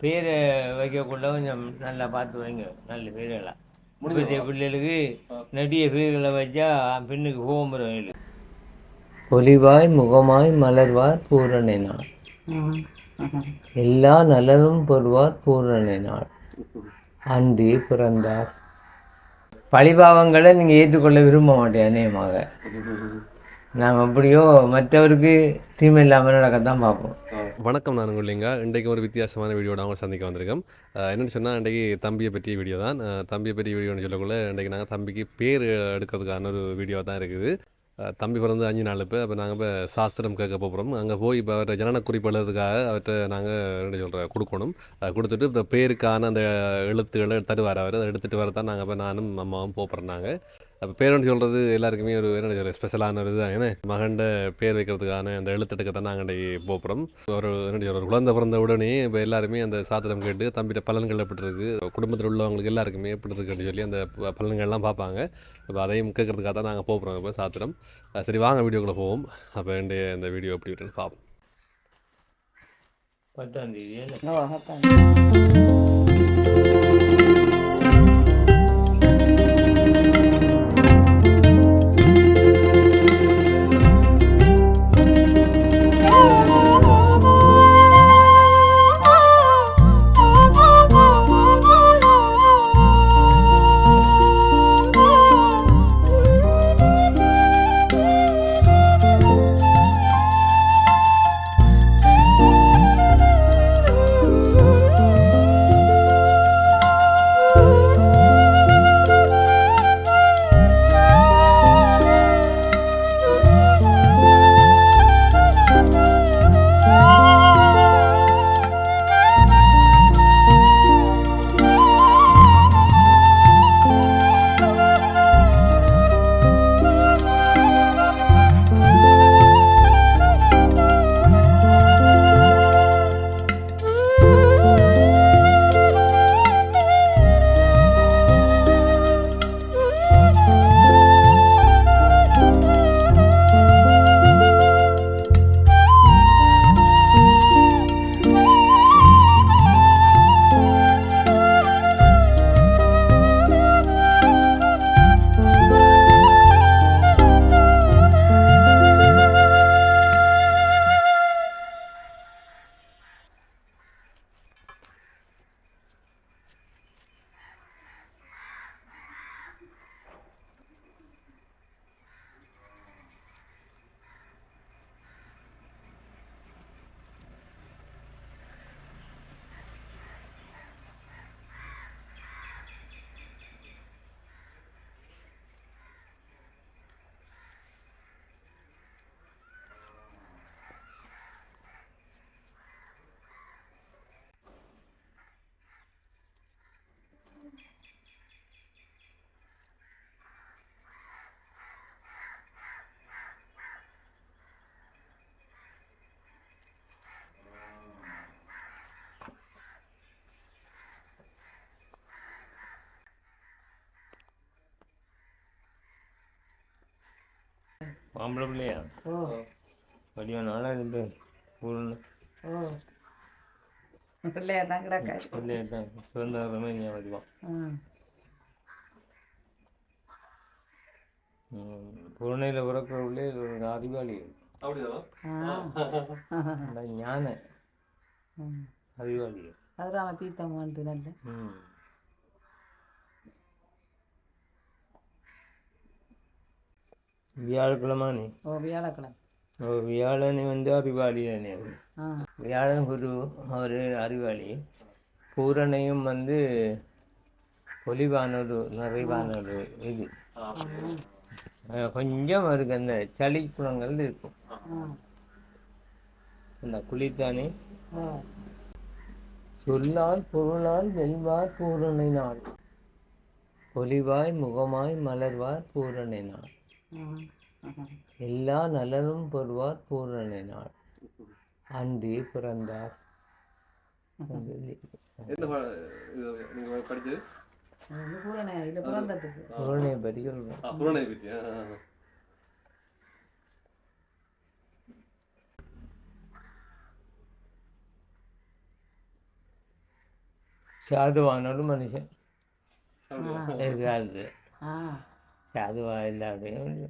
பேரை வைக்கக்குள்ள கொஞ்சம் நல்லா பார்த்து வைங்க நல்ல பேர்களா முடிஞ்ச பிள்ளைகளுக்கு நெடிய பேர்களை வச்சா பெண்ணுக்கு கோபம் வரும் பொலிவாய் முகமாய் மலர்வார் பூரணை நாள் எல்லா நலனும் பெறுவார் பூரணை நாள் அன்றி பிறந்தார். பழிபாவங்களை நீங்கள் ஏற்றுக்கொள்ள விரும்ப மாட்டேன் அநேகமாக. நாம் எப்படியோ மற்றவருக்கு தீமை இல்லாமல் நடக்கத்தான் பார்ப்போம். வணக்கம் நான் உங்கள்லிங்க இன்றைக்கு ஒரு வித்தியாசமான வீடியோட அவங்க சந்திக்க வந்திருக்கோம். என்னென்னு சொன்னால் இன்றைக்கு தம்பியை பற்றிய வீடியோ தான். தம்பியை பற்றிய வீடியோன்னு சொல்லக்குள்ள இன்றைக்கு நாங்கள் தம்பிக்கு பேர் எடுக்கிறதுக்கான ஒரு வீடியோ தான் இருக்குது. தம்பி பிறந்து அஞ்சு நாள் இப்போ அப்போ நாங்கள் இப்போ சாஸ்திரம் கேட்க போகிறோம் அங்கே போய் இப்போ அவர்கிட்ட ஜனன குறிப்பு எழுதுறதுக்காக அவர்கிட்ட நாங்கள் என்ன சொல்கிற கொடுக்கணும். கொடுத்துட்டு இப்போ பேருக்கான அந்த எழுத்துக்களை தருவார் அவர். அதை எடுத்துகிட்டு வர தான் நாங்கள் இப்போ நானும் அம்மாவும் போகிறோம் நாங்கள் அப்போ பேரண்ட் சொல்கிறது எல்லாருக்குமே ஒரு என்ன சொல்ற ஸ்பெஷலான ஒரு இதுதான். ஏன்னா மகண்ட பேர் வைக்கிறதுக்கான அந்த எழுத்தெடுக்க தான் நாங்கள் போகிறோம் ஒரு என்ன ஒரு குழந்தை பிறந்த உடனே இப்போ எல்லாருமே அந்த சாத்திரம் கேட்டு தம்பிட்ட பலன்கள் எப்படி இருக்கு குடும்பத்தில் உள்ளவங்களுக்கு எல்லாருக்குமே எப்படி இருக்குன்னு சொல்லி அந்த ப- பலன்கள்லாம் பார்ப்பாங்க. இப்போ அதையும் கேட்கறதுக்காக தான் நாங்கள் போகிறோம் இப்போ சாத்திரம். சரி வாங்க வீடியோக்குள்ளே போவோம். அப்போ இன்றைய இந்த வீடியோ எப்படி இருக்குன்னு பார்ப்போம். பத்தாம் தேதி? ஆம்பளை பிள்ளையா? ஓ. வடிவம் நாளாக இருந்து பூரண ஓ. பிள்ளையா தான் கிடக்கா? பிள்ளையா தான். சுதந்திரமே நீ வடிவம் ம். பூரணையில் பிறக்கிற உள்ளே ஒரு அறிவாளி ஞான அறிவாளி அதுதான் தீர்த்தம் வந்து நல்ல. ம் வியாழக்கிழமை நீ. ஓ வியாழக்கிழமை. ஓ வியாழனை வந்து அறிவாளி தானே. வியாழன் குரு அவர் அறிவாளி. பூரணையும் வந்து பொலிவான ஒரு நிறைவான ஒரு இது கொஞ்சம் அவருக்கு அந்த சளி குணங்கள் இருக்கும். அந்த குளித்தானே சொல்லால் பொருளால் வெல்வார் பூரணை நாள். பொலிவாய் முகமாய் மலர்வார் பூரணை நாள். எல்லா நலனும் பெறுவார் பூரணை நாள். அன்றி பிறந்தார். பூரணை பற்றி சொல்றேன் புறணை பற்றி சாதுவான ஒரு மனுஷன். சாதுவா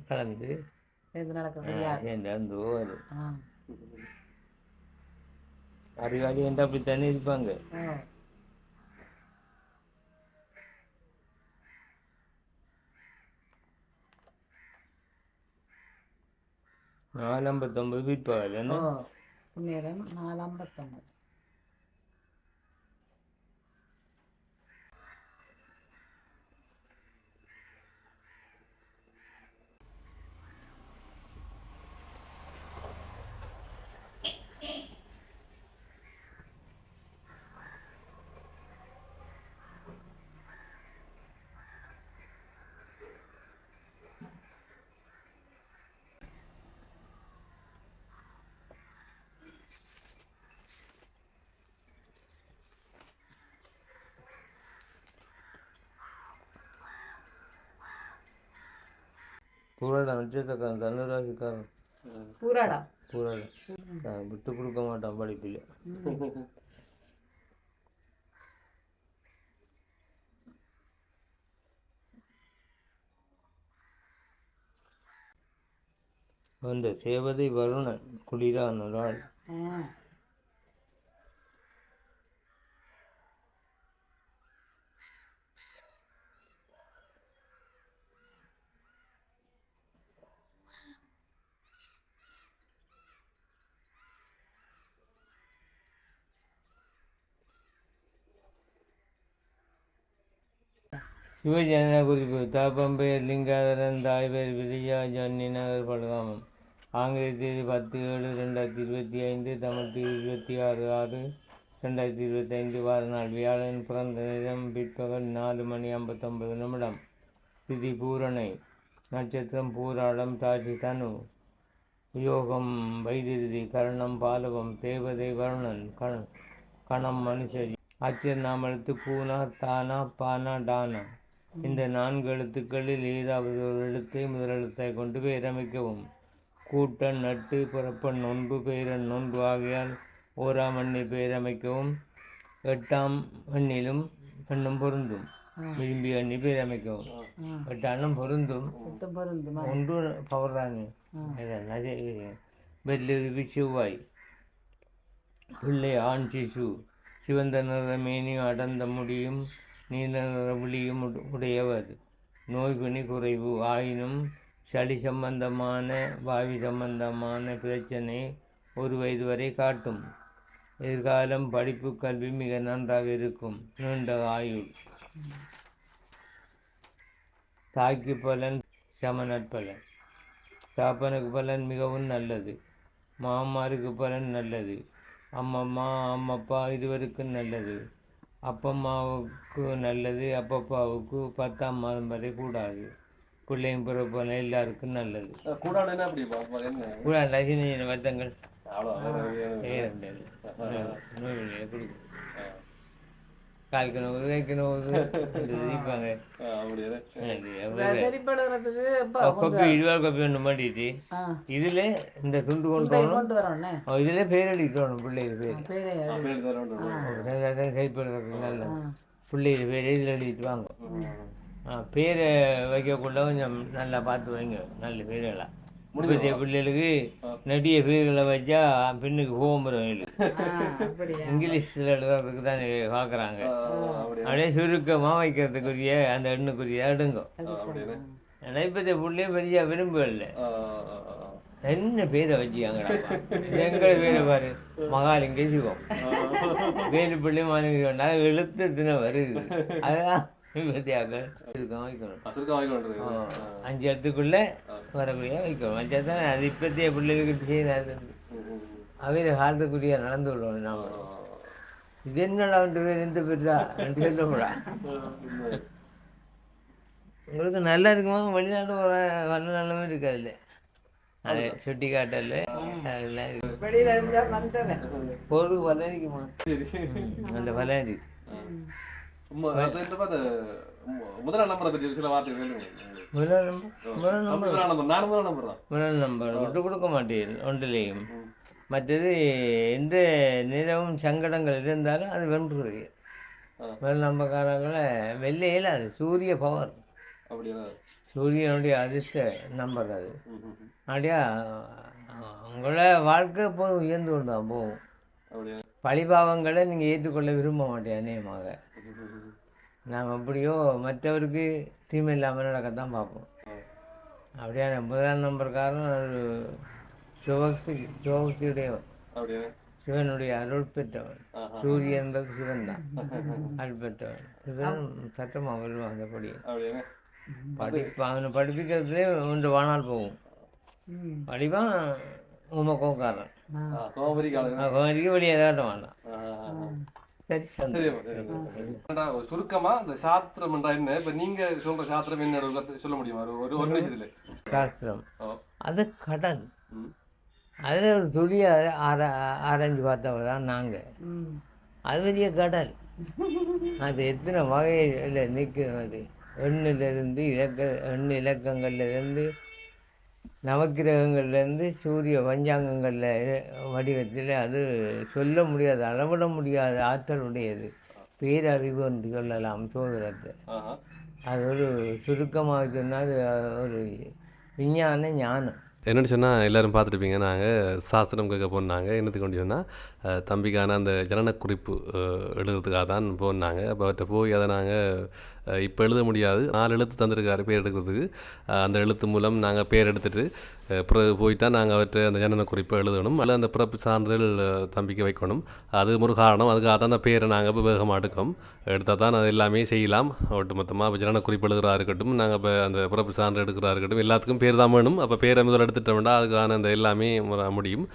கலந்து யார்? சேர்ந்து வந்து போவார் ஆ. அறிவாளி என்று அப்படித்தானே இருப்பாங்க? ஓ நாலு ஐம்பத்தொம்பது விற்பாங்க ஓ என்ன புண்ணியரம் நாலு பூராட நட்சத்திரக்காரன் தனுராசிக்காரன் பூராடா? பூராட. விட்டு கொடுக்க மாட்டான் படிப்பில் அந்த தேவதை வருணன் குளிரான ஒரு சிவஜன குறிப்பு தாப்பம்பெயர் லிங்காதரன் தாய்பேர் விஜயா ஜன்னி நகர் படுகாமம். ஆங்கில தேதி பத்து ஏழு ரெண்டாயிரத்தி இருபத்தி ஐந்து தமிழ் தேதி இருபத்தி ஆறு ஆறு ரெண்டாயிரத்தி இருபத்தி ஐந்து வார நாள் வியாழன் பிறந்த நேரம் பிற்பகல் நாலு மணி ஐம்பத்தொம்பது நிமிடம். திதி பூரணை. நட்சத்திரம் பூராடம் தாட்சி தனு. யோகம் வைதிருதி கரணம் பாலவம் தேவதை வருணன் கண் கணம் மனுஷரி அச்சர் நாம் பூனா தானா பானா டானா. இந்த நான்கு எழுத்துக்களில் ஏதாவது ஒரு எழுத்தை முதலெழுத்தை கொண்டு பெயரமைக்கவும் கூட்டன் நட்டு பிறப்பன் நொன்பு பெயரன் நொன்பு ஆகியால் ஓராம் எண்ணை பெயரமைக்கவும் எட்டாம் எண்ணிலும் பெண்ணும் பொருந்தும். விரும்பிய எண்ணி பெயரமைக்கவும் ஆ. எட்டாண்டும் பொருந்தும். ஒன்று பவர் தானே. வெள்ளெருவி செவ்வாய். பிள்ளை ஆண் சிசு. சிவந்த நிற மேனியும் அடர்ந்த முடியும். நீல நிற விழியும் உடையவர் நோய்பிணி குறைவு. ஆயினும் சளி சம்பந்தமான வாயு சம்பந்தமான பிரச்சனை ஒரு வயது வரை காட்டும். எதிர்காலம் படிப்பு கல்வி மிக நன்றாக இருக்கும். நீண்ட ஆயுள். தாய்க்கு பலன் சமநற்பலன் தாப்பனுக்கு பலன் மிகவும் நல்லது. மாமாருக்கு பலன் நல்லது. அம்மம்மா அம்மப்பா இருவருக்கும் நல்லது. அப்பம்மாவுக்கு நல்லது அப்பப்பாவுக்கு பத்தாம் மாதம் வரை கூடாது. பிள்ளையும் பிறப்பன எல்லாருக்கும் நல்லது. கூடாது அவ்வளோ ஏறண்டது கொடுக்கும் கால் கிணறு கை கிணறு இப்போ கொப்பி இருபது கொப்பி ஒன்று மாட்டிட்டு ஆ இதுல இந்த துண்டு கொண்டு இதுல பேர் எழுதிட்டோம் பிள்ளைகள் பேர். கைப்படுறதுக்கு நல்ல. பிள்ளைகள் பேர் இதில் எழுதிட்டு வாங்க. பேரை வைக்கக்குள்ள கொஞ்சம் நல்லா பார்த்து வைங்க. நல்ல பேரெல்லாம் இப்போதைய பிள்ளைகளுக்கு நெடிய பேர்களை வச்சா பின்னுக்கு போகும் வரும் ஆ அப்படியா? இங்கிலீஷில் எழுதுறதுக்கு தான் பார்க்குறாங்க. அப்படியே? சுருக்கமாக வைக்கிறதுக்குரிய அந்த எண்ணுக்குரிய எடுங்க அப்படியே? ஏன்னா இப்போதைய பிள்ளைய பெரிய விரும்பல என்ன பேரை வச்சுக்காங்கடா? எங்களை பேரை பாரு? மகாலிங்க சிவம் வேலு பிள்ளை நான் எழுத்து தின வருது. அதுதான் அஞ்சு இடத்துக்குள்ள வரக்கூடிய வைக்கணும் வச்சா தான் அது இப்பத்திய பிள்ளைகளுக்கு செய்யறாது அவையில காலத்துக்குரிய நடந்து விடணும் நாம. இது என்னடா வந்து பேர் இந்த பேர்டா? ரெண்டு சொல்லக்கூடா உங்களுக்கு நல்லா இருக்குமா வெளிநாடு வர வர நிலமே இருக்காதுல்ல அது சுட்டி காட்டல அதெல்லாம் இருக்கு. வெளியில இருந்தா வந்தவன் பொருள் வளரிக்குமா அந்த வளரி முதல் நம்பரை பற்றி சில வார்த்தைகள் முதல் விட்டு கொடுக்க மாட்டேன் ஒன்றிலேயும். மற்றது எந்த நிலவும் சங்கடங்கள் இருந்தாலும் அது வென்றுவது முதல் நம்பர்காரங்களை வெள்ளையில் அது சூரிய பவர். சூரியனுடைய அதிர்ஷ்ட நம்பர் அது. அப்படியா? உங்களோட வாழ்க்கை போதும் உயர்ந்து கொண்டு தான் போகும். பழிபாவங்களை நீங்கள் ஏற்றுக்கொள்ள விரும்ப மாட்டேன் அநேகமாக. நாம் எப்படியோ மற்றவருக்கு தீமை இல்லாமல் நடக்கத்தான் பார்ப்போம். அப்படியான முதலாம் நம்பர்காரன் ஒரு சிவக்தி சிவபக்தியுடையவன் அப்படியா? சிவனுடைய அருள் பெற்றவன் சூரியன்றது சிவன் தான் அருள் பெற்றவன் சிவன் சட்டமாக வருவான் அந்தபடி அப்படியா? படிப்பு அவனை படிப்பிக்கிறதுலே ஒன்று வானால் போகும். படிப்பான் உமக்கோக்காரன் சோமரி காலம் அவனுக்கு வெளியே ஏதாட்ட வேண்டாம். சரி ஒரு சுருக்கமா இந்த சாஸ்திரம் என்ன? இப்ப நீங்க சொல்ற சாஸ்திரம் என்ன சொல்ல முடியுமா? ஒரு ஒரு நிமிஷத்துல சாஸ்திரம். அது கடல். ம். அதில் ஒரு துளியை ஆர ஆராய்ஞ்சு பார்த்தவங்க தான் நாங்கள் அது பெரிய கடல். அது எத்தனை வகையில் நிற்கிறது எண்ணிலிருந்து இலக்க எண்ணு இலக்கங்கள்லேருந்து நவக்கிரகங்கள்லேருந்து சூரிய பஞ்சாங்கங்களில் வடிவத்தில் அது சொல்ல முடியாத அளவிட முடியாத ஆற்றல் உடையது பேரறிவு என்று சொல்லலாம் சோதரத்தை ஆஹா. அது ஒரு சுருக்கமாக சொன்னால் ஒரு விஞ்ஞான ஞானம். என்னென்னு சொன்னால் எல்லோரும் பார்த்துருப்பீங்க. நாங்கள் சாஸ்திரம் கேட்க போனாங்க. என்னத்துக்கு கொண்டு சொன்னால் தம்பிக்கான அந்த ஜனன குறிப்பு எழுதுறதுக்காக தான் போனாங்க. அப்போ அவர்கிட்ட போய் அதை நாங்கள் இப்போ எழுத முடியாது. நாலு எழுத்து தந்திருக்காரு பேர் எடுக்கிறதுக்கு. அந்த எழுத்து மூலம் நாங்கள் பேர் எடுத்துகிட்டு பிற பிறகு நாங்கள் அவர்கிட்ட அந்த ஜனன குறிப்பை எழுதணும். அதில் அந்த பிறப்பு சான்றிதழ் தம்பிக்கு வைக்கணும். அது ஒரு காரணம். அதுக்காக தான் அந்த பேரை நாங்கள் இப்போ வேகமாக எடுக்கோம் எடுத்தால் தான் அது எல்லாமே செய்யலாம். ஒட்டுமொத்தமாக இப்போ ஜனன குறிப்பு எழுதுகிறா இருக்கட்டும் நாங்கள் இப்போ அந்த பிறப்பு சான்று எடுக்கிறா இருக்கட்டும் எல்லாத்துக்கும் பேர் தான் வேணும். அப்போ பேரை முதல் எடுத்துட்டோம்னா அதுக்கான அந்த எல்லாமே முடியும்.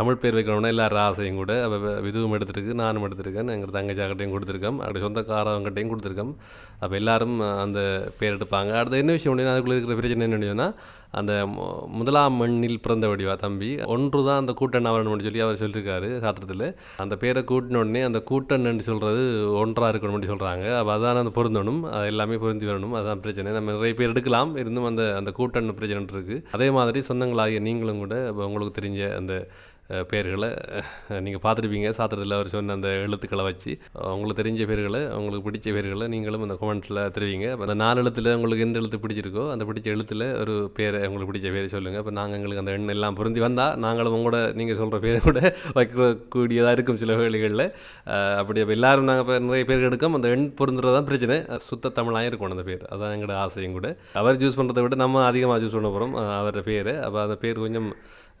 தமிழ் பேர் வைக்கணும்னா எல்லாரும் ஆசையும் கூட அப்போ விதுவும் எடுத்துருக்கு நானும் எடுத்துருக்கேன் எங்கள் தங்கச்சாக்கிட்டையும் கொடுத்துருக்கோம். அப்படி சொந்தக்காரவங்கிட்டையும் கொடுத்துருக்கோம். அப்போ எல்லாரும் அந்த பேர் எடுப்பாங்க. அடுத்து என்ன விஷயம் அப்படின்னா அதுக்குள்ளே இருக்கிற பிரச்சனை என்ன சொன்னால் அந்த முதலாம் மண்ணில் பிறந்த வடிவா தம்பி ஒன்று தான் அந்த கூட்டன் அவன் சொல்லி அவர் சொல்லியிருக்காரு சாத்திரத்தில். அந்த பேரை கூட்டின உடனே அந்த கூட்டன்னு சொல்கிறது ஒன்றாக இருக்கணும்னு சொல்கிறாங்க அப்போ அதான் அந்த பொருந்தணும். அது எல்லாமே பொருந்தி வரணும். அதான் பிரச்சனை. நம்ம நிறைய பேர் எடுக்கலாம். இருந்தும் அந்த அந்த கூட்டன் பிரச்சனை இருக்குது அதே மாதிரி சொந்தங்களாகிய நீங்களும் கூட இப்போ உங்களுக்கு தெரிஞ்ச அந்த பேர்களை நீங்கள் பார்த்துருப்பீங்க. சாத்திரத்தில் அவர் சொன்ன அந்த எழுத்துக்களை வச்சு. உங்களுக்கு தெரிஞ்ச பேர்களை உங்களுக்கு பிடிச்ச பேர்களை நீங்களும் அந்த கமெண்ட்டில் தெரிவிங்க. அந்த நாலு எழுத்தில் உங்களுக்கு எந்த எழுத்து பிடிச்சிருக்கோ அந்த பிடிச்ச எழுத்தில் ஒரு பேரை உங்களுக்கு பிடிச்ச பேரை சொல்லுங்கள் இப்போ நாங்கள் எங்களுக்கு அந்த எண்ணெய் எல்லாம் பொருந்தி வந்தால் நாங்களும் உங்களோட நீங்கள் சொல்கிற பேரை கூட வைக்கக்கூடியதாக இருக்கும் சில வேலைகளில் அப்படி அப்போ எல்லாரும் நாங்கள் இப்போ நிறைய பேர் எடுக்கோம். அந்த எண் பொருந்துறது தான் பிரச்சனை. சுத்த தமிழாக இருக்கணும் அந்த பேர். அதான் எங்களோட ஆசையும் கூட. அவர் சூஸ் பண்ணுறதை விட நம்ம அதிகமாக சூஸ் பண்ண போகிறோம் அவரோட பேர். அப்போ அந்த பேர் கொஞ்சம்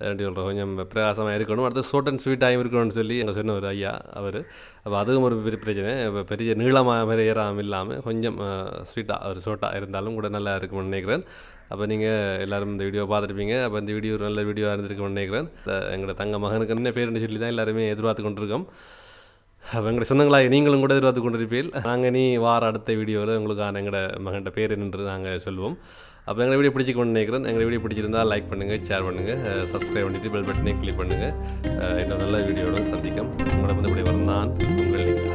எப்படி சொல்கிற கொஞ்சம் பிரகாசமாக இருக்கணும் அடுத்து ஷார்ட் அண்ட் ஸ்வீட்டாகவும் இருக்கணும்னு சொல்லி எங்கள் சொன்ன ஒரு ஐயா அவர் அப்போ அதுவும் ஒரு பெரிய பிரச்சனை இப்போ பெரிய நீளமாக மாதிரி ஏறாமல் இல்லாமல் கொஞ்சம் ஸ்வீட்டாக ஒரு ஷார்ட்டாக இருந்தாலும் கூட நல்லா இருக்கும்னு நினைக்கிறேன் அப்போ நீங்கள் எல்லாரும் இந்த வீடியோ பார்த்துருப்பீங்க அப்போ இந்த வீடியோ ஒரு நல்ல வீடியோவாக இருந்திருக்கும்னு நினைக்கிறேன் இந்த எங்களோட தங்க மகனுக்கு என்ன பேருன்னு சொல்லி தான் எல்லாருமே எதிர்பார்த்து கொண்டிருக்கோம் அப்போ எங்களை சொந்தங்களாக நீங்களும் கூட எதிர்பார்த்து கொண்டிருப்பீர்கள் நாங்கள் நீ வார அடுத்த வீடியோவில் உங்களுக்கான எங்களோட மகன்கிட்ட பேர் என்னன்று நாங்கள் சொல்வோம் அப்போ எங்களை வீடியோ பிடிச்சிக்கொண்டு நினைக்கிறேன். எங்களை வீடியோ பிடிச்சிருந்தால் லைக் பண்ணுங்கள் ஷேர் பண்ணுங்கள் சப்ஸ்கிரைப் பண்ணிவிட்டு பெல் பட்டனையும் கிளிக் பண்ணுங்கள் இன்னும் நல்ல வீடியோட சந்திக்கும் உங்களை வந்து இப்படி வரும் நான் உங்கள் நீங்கள்